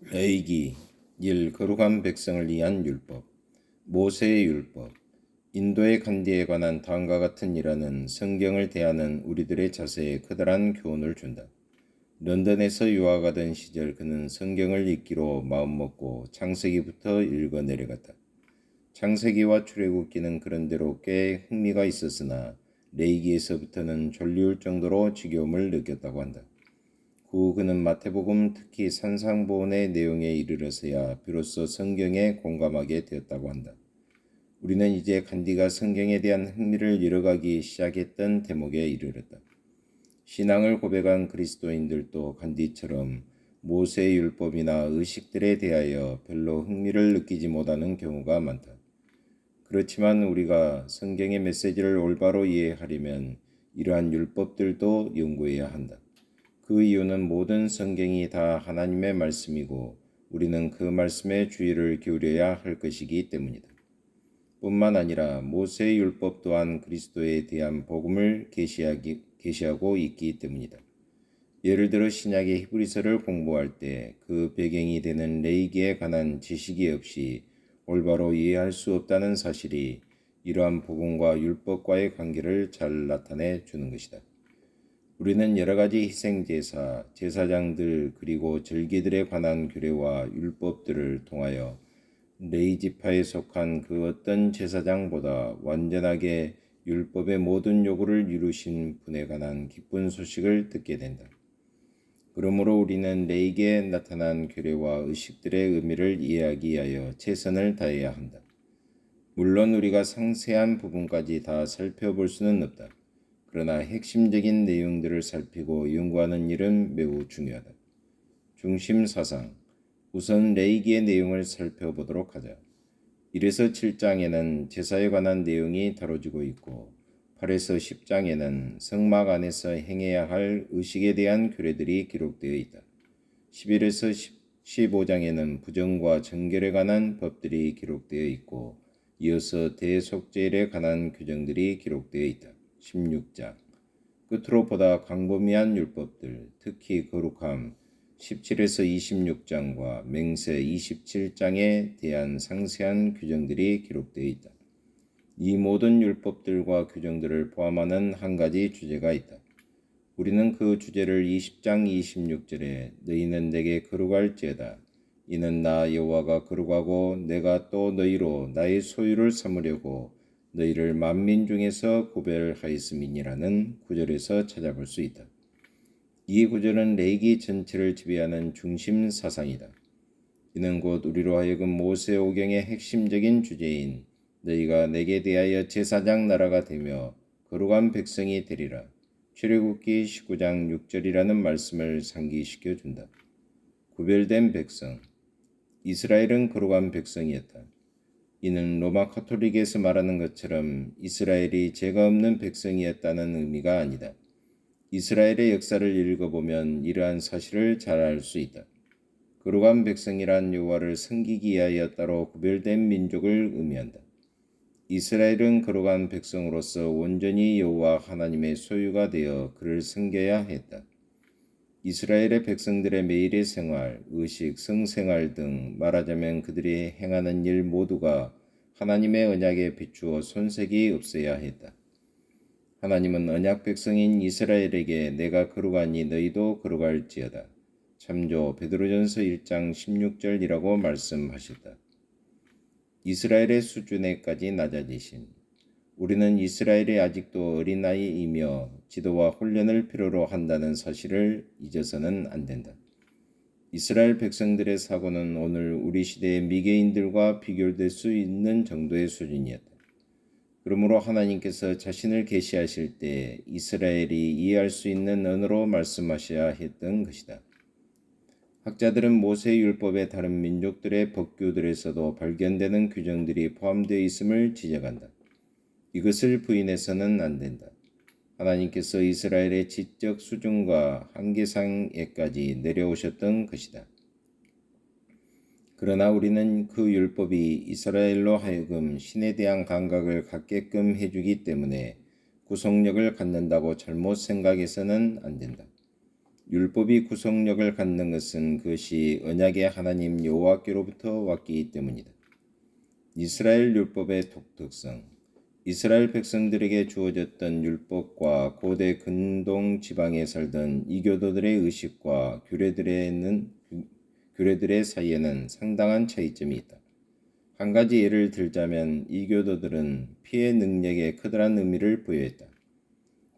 레이기 일 거룩한 백성을 위한 율법 모세의 율법 인도의 간디에 관한 다음과 같은 일하는 성경을 대하는 우리들의 자세에 커다란 교훈을 준다. 런던에서 유학하던 시절 그는 성경을 읽기로 마음먹고 창세기부터 읽어 내려갔다. 창세기와 출애굽기는 그런대로 꽤 흥미가 있었으나 레이기에서부터는 졸리울 정도로 지겨움을 느꼈다고 한다. 후 그는 마태복음 특히 산상보훈의 내용에 이르러서야 비로소 성경에 공감하게 되었다고 한다. 우리는 이제 간디가 성경에 대한 흥미를 잃어가기 시작했던 대목에 이르렀다. 신앙을 고백한 그리스도인들도 간디처럼 모세의 율법이나 의식들에 대하여 별로 흥미를 느끼지 못하는 경우가 많다. 그렇지만 우리가 성경의 메시지를 올바로 이해하려면 이러한 율법들도 연구해야 한다. 그 이유는 모든 성경이 다 하나님의 말씀이고 우리는 그 말씀에 주의를 기울여야 할 것이기 때문이다. 뿐만 아니라 모세의 율법 또한 그리스도에 대한 복음을 계시하고 있기 때문이다. 예를 들어 신약의 히브리서를 공부할 때 그 배경이 되는 레이기에 관한 지식이 없이 올바로 이해할 수 없다는 사실이 이러한 복음과 율법과의 관계를 잘 나타내 주는 것이다. 우리는 여러 가지 희생 제사, 제사장들 그리고 절기들에 관한 규례와 율법들을 통하여 레이지파에 속한 그 어떤 제사장보다 완전하게 율법의 모든 요구를 이루신 분에 관한 기쁜 소식을 듣게 된다. 그러므로 우리는 레이기에 나타난 규례와 의식들의 의미를 이해하기 위하여 최선을 다해야 한다. 물론 우리가 상세한 부분까지 다 살펴볼 수는 없다. 그러나 핵심적인 내용들을 살피고 연구하는 일은 매우 중요하다. 중심 사상. 우선 레이기의 내용을 살펴보도록 하자. 1에서 7장에는 제사에 관한 내용이 다뤄지고 있고 8에서 10장에는 성막 안에서 행해야 할 의식에 대한 규례들이 기록되어 있다. 11에서 15장에는 부정과 정결에 관한 법들이 기록되어 있고 이어서 대속죄일에 관한 규정들이 기록되어 있다. 16장 끝으로 보다 광범위한 율법들, 특히 거룩함 17에서 26장과 맹세 27장에 대한 상세한 규정들이 기록되어 있다. 이 모든 율법들과 규정들을 포함하는 한 가지 주제가 있다. 우리는 그 주제를 20장 26절에 너희는 내게 거룩할지어다. 이는 나 여호와가 거룩하고 내가 또 너희로 나의 소유를 삼으려고 너희를 만민 중에서 구별하였음이니라는 구절에서 찾아볼 수 있다. 이 구절은 레기 전체를 지배하는 중심 사상이다. 이는 곧 우리로 하여금 모세 오경의 핵심적인 주제인 너희가 내게 대하여 제사장 나라가 되며 거룩한 백성이 되리라. 출애굽기 19장 6절이라는 말씀을 상기시켜 준다. 구별된 백성 이스라엘은 거룩한 백성이었다. 이는 로마 카톨릭에서 말하는 것처럼 이스라엘이 죄가 없는 백성이었다는 의미가 아니다. 이스라엘의 역사를 읽어보면 이러한 사실을 잘 알 수 있다. 거룩한 백성이란 여호와를 섬기기 위하여 따로 구별된 민족을 의미한다. 이스라엘은 거룩한 백성으로서 온전히 여호와 하나님의 소유가 되어 그를 섬겨야 했다. 이스라엘의 백성들의 매일의 생활, 의식, 성생활 등 말하자면 그들이 행하는 일 모두가 하나님의 언약에 비추어 손색이 없어야 했다. 하나님은 언약 백성인 이스라엘에게 내가 거룩하니 너희도 거룩할지어다. 참조 베드로전서 1장 16절이라고 말씀하셨다. 이스라엘의 수준에까지 낮아지신 우리는 이스라엘이 아직도 어린아이이며 지도와 훈련을 필요로 한다는 사실을 잊어서는 안 된다. 이스라엘 백성들의 사고는 오늘 우리 시대의 미개인들과 비교될 수 있는 정도의 수준이었다. 그러므로 하나님께서 자신을 계시하실 때 이스라엘이 이해할 수 있는 언어로 말씀하셔야 했던 것이다. 학자들은 모세 율법의 다른 민족들의 법규들에서도 발견되는 규정들이 포함되어 있음을 지적한다. 이것을 부인해서는 안 된다. 하나님께서 이스라엘의 지적 수준과 한계상에까지 내려오셨던 것이다. 그러나 우리는 그 율법이 이스라엘로 하여금 신에 대한 감각을 갖게끔 해주기 때문에 구속력을 갖는다고 잘못 생각해서는 안 된다. 율법이 구속력을 갖는 것은 그것이 언약의 하나님 여호와께로부터 왔기 때문이다. 이스라엘 율법의 독특성 이스라엘 백성들에게 주어졌던 율법과 고대 근동 지방에 살던 이교도들의 의식과 규례들에는 규례들의 사이에는 상당한 차이점이 있다. 한 가지 예를 들자면 이교도들은 피해 능력에 커다란 의미를 부여했다.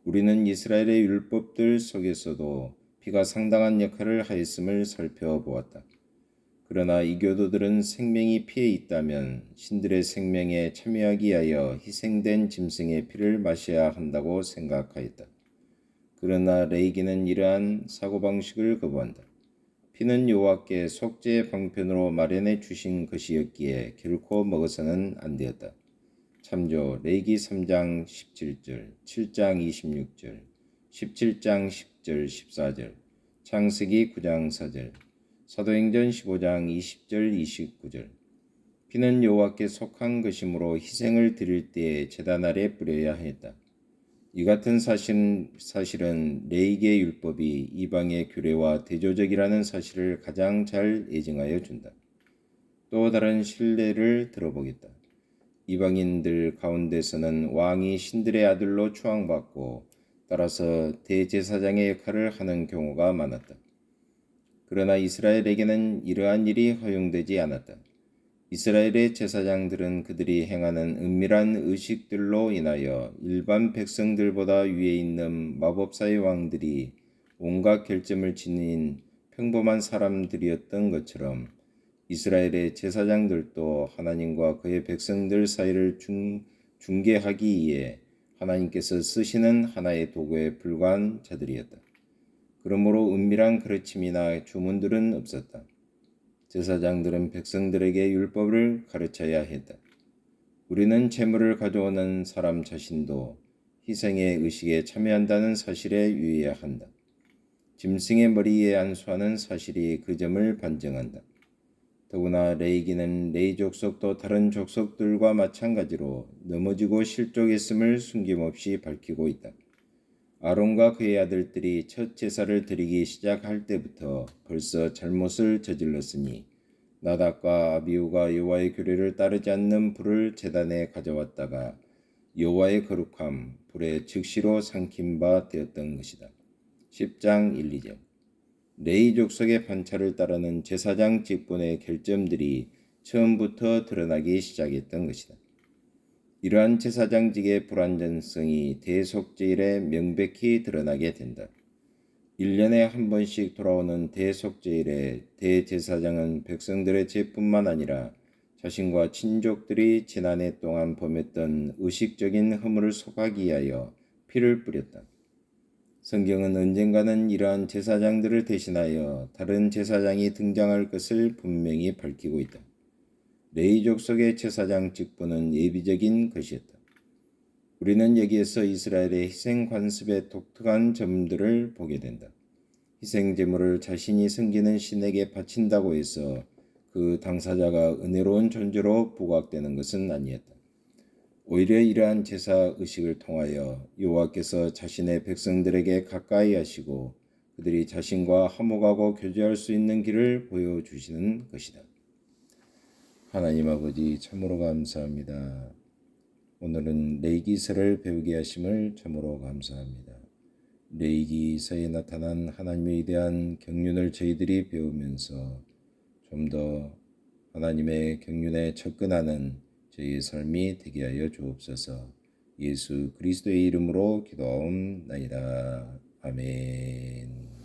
우리는 이스라엘의 율법들 속에서도 피가 상당한 역할을 하였음을 살펴보았다. 그러나 이교도들은 생명이 피에 있다면 신들의 생명에 참여하기 위하여 희생된 짐승의 피를 마셔야 한다고 생각하였다. 그러나 레이기는 이러한 사고방식을 거부한다. 피는 여호와께 속죄의 방편으로 마련해 주신 것이었기에 결코 먹어서는 안 되었다. 참조 레이기 3장 17절, 7장 26절, 17장 10절 14절, 창세기 9장 4절, 사도행전 15장 20절 29절. 피는 여호와께 속한 것이므로 희생을 드릴 때에 제단 아래 뿌려야 했다. 이 같은 사실은, 사실은 레이기의 율법이 이방의 규례와 대조적이라는 사실을 가장 잘 예증하여 준다. 또 다른 신뢰를 들어보겠다. 이방인들 가운데서는 왕이 신들의 아들로 추앙받고 따라서 대제사장의 역할을 하는 경우가 많았다. 그러나 이스라엘에게는 이러한 일이 허용되지 않았다. 이스라엘의 제사장들은 그들이 행하는 은밀한 의식들로 인하여 일반 백성들보다 위에 있는 마법사의 왕들이 온갖 결점을 지닌 평범한 사람들이었던 것처럼 이스라엘의 제사장들도 하나님과 그의 백성들 사이를 중, 중계하기 위해 하나님께서 쓰시는 하나의 도구에 불과한 자들이었다. 그러므로 은밀한 가르침이나 주문들은 없었다. 제사장들은 백성들에게 율법을 가르쳐야 했다. 우리는 재물을 가져오는 사람 자신도 희생의 의식에 참여한다는 사실에 유의해야 한다. 짐승의 머리에 안수하는 사실이 그 점을 반증한다. 더구나 레이기는 레이 족속도 다른 족속들과 마찬가지로 넘어지고 실족했음을 숨김없이 밝히고 있다. 아론과 그의 아들들이 첫 제사를 드리기 시작할 때부터 벌써 잘못을 저질렀으니 나답과 아비우가 여호와의 규례를 따르지 않는 불을 제단에 가져왔다가 여호와의 거룩함 불에 즉시로 삼킨 바 되었던 것이다. 10장 1, 2절 레이 족속의 반차를 따르는 제사장 직분의 결점들이 처음부터 드러나기 시작했던 것이다. 이러한 제사장직의 불완전성이 대속제일에 명백히 드러나게 된다. 1년에 한 번씩 돌아오는 대속제일에 대제사장은 백성들의 죄뿐만 아니라 자신과 친족들이 지난해 동안 범했던 의식적인 허물을 속하기 위하여 피를 뿌렸다. 성경은 언젠가는 이러한 제사장들을 대신하여 다른 제사장이 등장할 것을 분명히 밝히고 있다. 레이 족 속의 제사장 직분은 예비적인 것이었다. 우리는 여기에서 이스라엘의 희생 관습의 독특한 점들을 보게 된다. 희생 제물을 자신이 섬기는 신에게 바친다고 해서 그 당사자가 은혜로운 존재로 부각되는 것은 아니었다. 오히려 이러한 제사 의식을 통하여 여호와께서 자신의 백성들에게 가까이 하시고 그들이 자신과 화목하고 교제할 수 있는 길을 보여주시는 것이다. 하나님 아버지 참으로 감사합니다. 오늘은 레이기서를 배우게 하심을 참으로 감사합니다. 레이기서에 나타난 하나님에 대한 경륜을 저희들이 배우면서 좀 더 하나님의 경륜에 접근하는 저희의 삶이 되게 하여 주옵소서. 예수 그리스도의 이름으로 기도하옵나이다. 아멘.